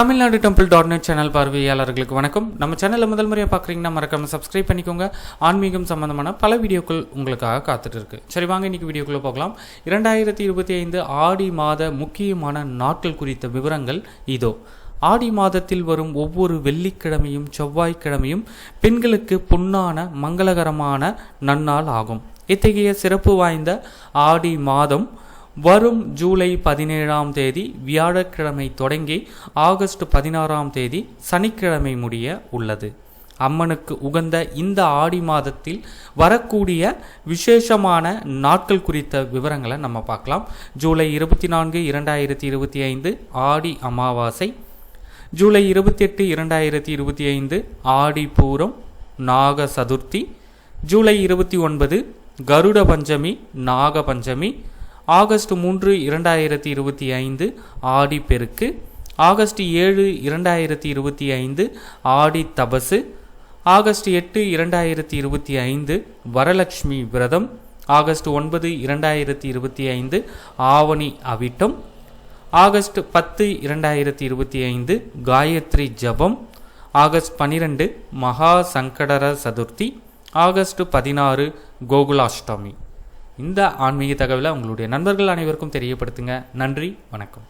Tamil Nadu temple dot net channel பார்வையாளர்களுக்கு வணக்கம். நம்ம சேனலில் முதல் முறையாக பார்க்குறீங்கன்னா மறக்காம சப்ஸ்கிரைப் பண்ணிக்கோங்க. ஆன்மீகம் சம்பந்தமான பல வீடியோக்கள் உங்களுக்காக காத்துட்டு இருக்கு. சரி வாங்க இன்னைக்கு வீடியோக்குள்ளே போகலாம். இரண்டாயிரத்தி இருபத்தி ஐந்து ஆடி மாத முக்கியமான நாட்கள் குறித்த விவரங்கள் இதோ. ஆடி மாதத்தில் வரும் ஒவ்வொரு வெள்ளிக்கிழமையும் செவ்வாய்க்கிழமையும் பெண்களுக்கு பொன்னான மங்களகரமான நன்னாள் ஆகும். இத்தகைய சிறப்பு வாய்ந்த ஆடி மாதம் வரும் ஜூலை பதினேழாம் தேதி வியாழக்கிழமை தொடங்கி ஆகஸ்ட் பதினாறாம் தேதி சனிக்கிழமை முடிய உள்ளது. அம்மனுக்கு உகந்த இந்த ஆடி மாதத்தில் வரக்கூடிய விசேஷமான நாட்கள் குறித்த விவரங்களை நம்ம பார்க்கலாம். ஜூலை இருபத்தி நான்கு இரண்டாயிரத்தி இருபத்தி ஐந்து ஆடி அமாவாசை. ஜூலை இருபத்தி எட்டு இரண்டாயிரத்தி இருபத்தி ஐந்து ஆடி பூரம் நாக சதுர்த்தி. ஜூலை இருபத்தி ஒன்பது கருட பஞ்சமி நாக பஞ்சமி ஆகஸ்ட் மூன்று இரண்டாயிரத்தி இருபத்தி ஐந்து ஆடி பெருக்கு ஆகஸ்ட் ஏழு இரண்டாயிரத்தி இருபத்தி ஐந்து ஆடி தபசு ஆகஸ்ட் எட்டு இரண்டாயிரத்தி இருபத்தி ஐந்து வரலட்சுமி விரதம் ஆகஸ்ட் ஒன்பது இரண்டாயிரத்தி இருபத்தி ஐந்து ஆவணி அவிட்டம் ஆகஸ்ட் பத்து இரண்டாயிரத்தி இருபத்தி ஐந்து காயத்ரி ஜபம் ஆகஸ்ட் பன்னிரெண்டு மகா சங்கடர சதுர்த்தி ஆகஸ்ட் பதினாறு கோகுலாஷ்டமி. இந்த ஆன்மீக தகவலை உங்களுடைய நண்பர்கள் அனைவருக்கும் தெரியப்படுத்துங்க. நன்றி வணக்கம்.